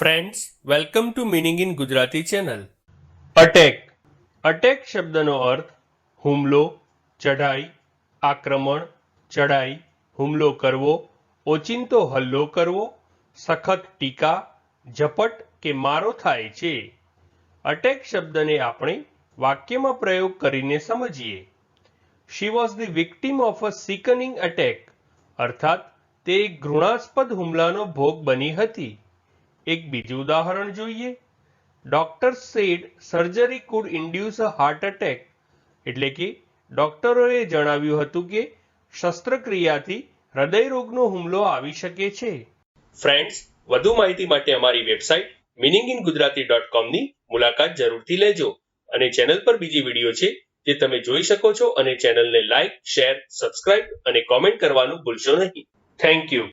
Friends welcome to meaning in Gujarati channel attack attack શબ્દનો અર્થ હુમલો ચઢાઈ આક્રમણ ચઢાઈ હુમલો કરવો ઓચિંતો હલ્લો કરવો સખત ટીકા ઝપટ કે મારો થાય છે અટેક શબ્દને આપણે વાક્યમાં પ્રયોગ કરીને સમજીએ she was the victim of a sickening attack અર્થાત તે ઘૃણાસ્પદ હુમલાનો ભોગ બની હતી એક બીજું ઉદાહરણ જોઈએ. Doctor said surgery could induce a heart attack એટલે કે ડોક્ટરોએ જણાવ્યું હતું કે શસ્ત્રક્રિયાથી હૃદયરોગનો હુમલો આવી શકે છે. ફ્રેન્ડ્સ, વધુ માહિતી માટે અમારી website meaning in Gujarati dot કોમની મુલાકાત જરૂરથી લેજો. અને ચેનલ પર બીજી વીડિયો છે જે તમે જોઈ શકો છો અને ચેનલને લાઇક શેર, સબસ્ક્રાઇબ અને કોમેન્ટ કરવાનું ભૂલશો નહીં. Thank you.